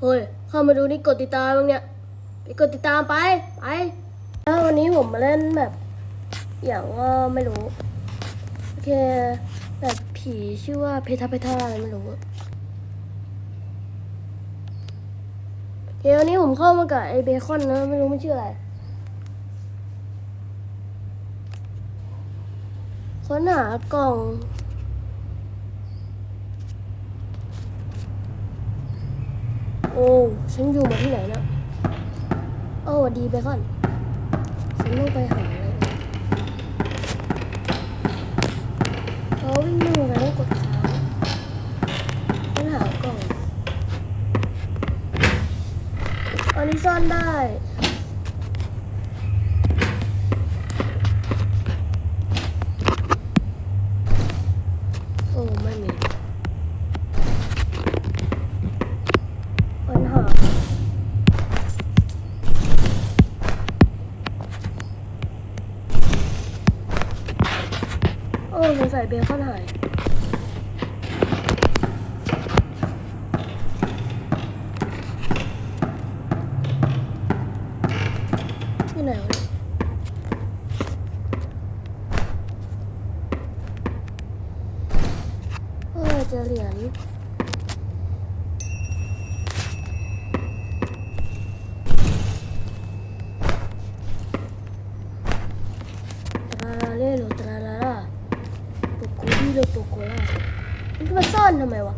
เฮ้ย เข้ามาดูนี่กดติดตามมึงเนี่ยไปกดติดตามไป ไป แล้ววันนี้ผมมาเล่นแบบ อย่างว่าไม่รู้ โอเค แบบผีชื่อว่าเพทาเพทาอะไรไม่รู้อะโอเควันนี้ผมเข้ามากับไอเบคอนนะ ไม่รู้มันชื่ออะไรค้นหากล่อง อ้ ฉันอยู่มาที่ไหนนะโอ้ดีเบคอน ฉันต้องไปหาอะไรเอ่ยเขาวิ่งหนึ่งแล้วกดค้าฉันหากล่องอันนี้ซ่อนได้ โอ้ไม่มีปัญหา โอ้สงสัยเบคอนหายที่ไหนวะเนี่ยเออเจอเหรียญ ตราลาเล่โลตราลาลาโป ตัวโกลามันจะมาซ่อนทำไมวะ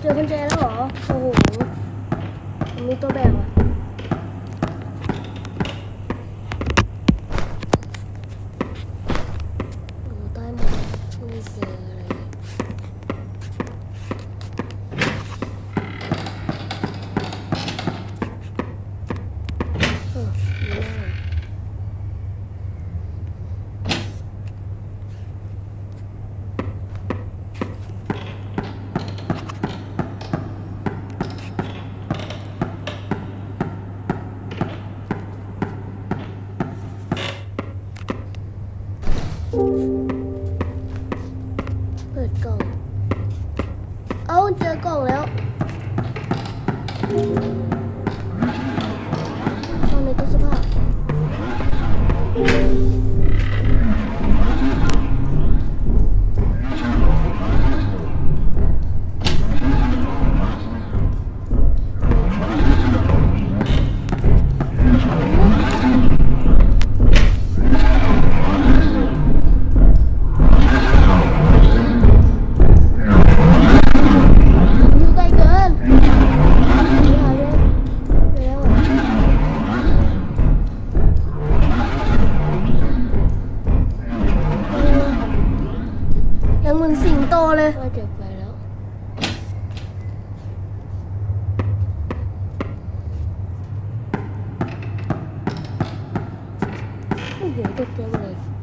เจอกุญแจแล้วเหรอ โอ้โหมีตัวแบบอะ ปิดกล่อง เอาเจอกล่องแล้ว โอ้โหต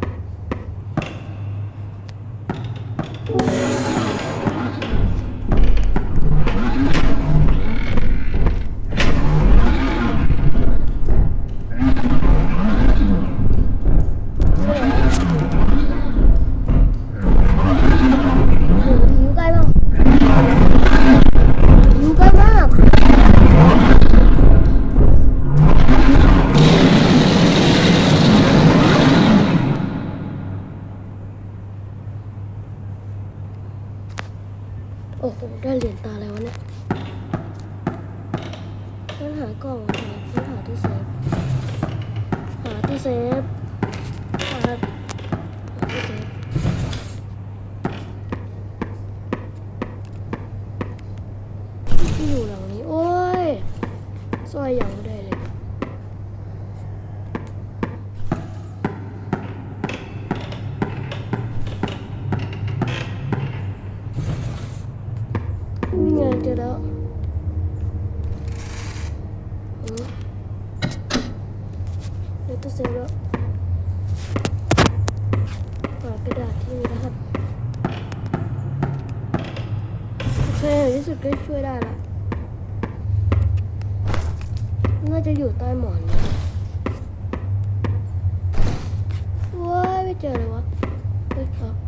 ฟหาหาที่เซฟที่อยู่หลังนี้ โอ้ยซอยยังไม่ได้เลยนี่ไงเจอแล้วอืมเดี๋ยวต้องเซฟแล้วหากระ ดาษที่มีรหัสโอเคที่สุดก็ช่วยได้ละน่าจะอยู่ใต้หมอนว้ายไม่เจอเลยวะเฮ้ยเอาอ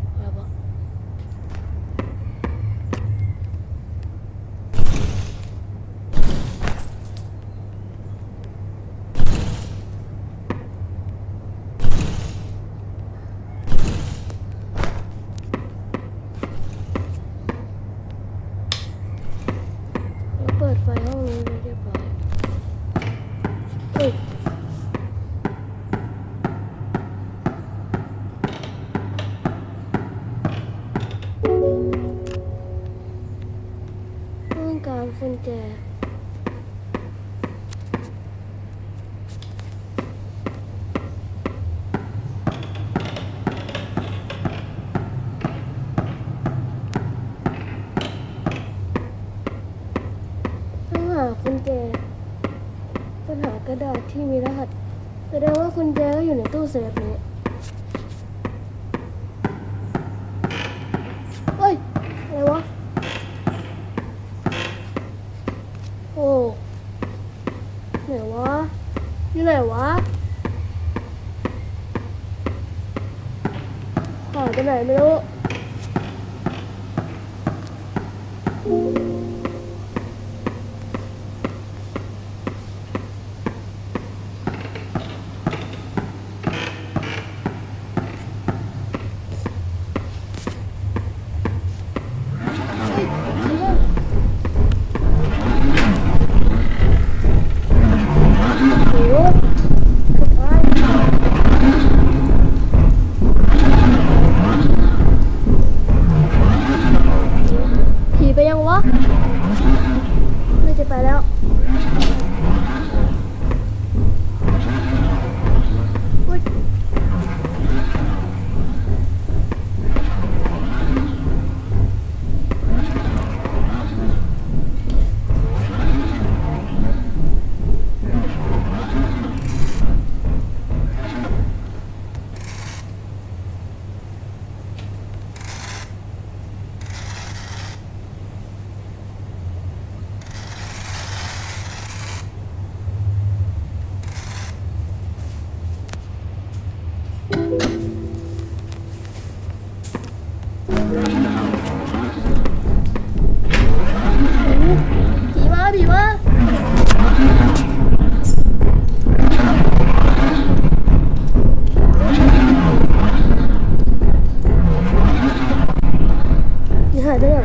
แจต้องหากุญแจต้องหากระดาษที่มีรหัสแสดงว่ากุญแจก็อยู่ในตู้เซฟนี้เฮ้ย อะไรวะ ไหนวะอยู่ไหนวะหายไปไหนไม่รู้ ผีมาผีมาผีหายไปไห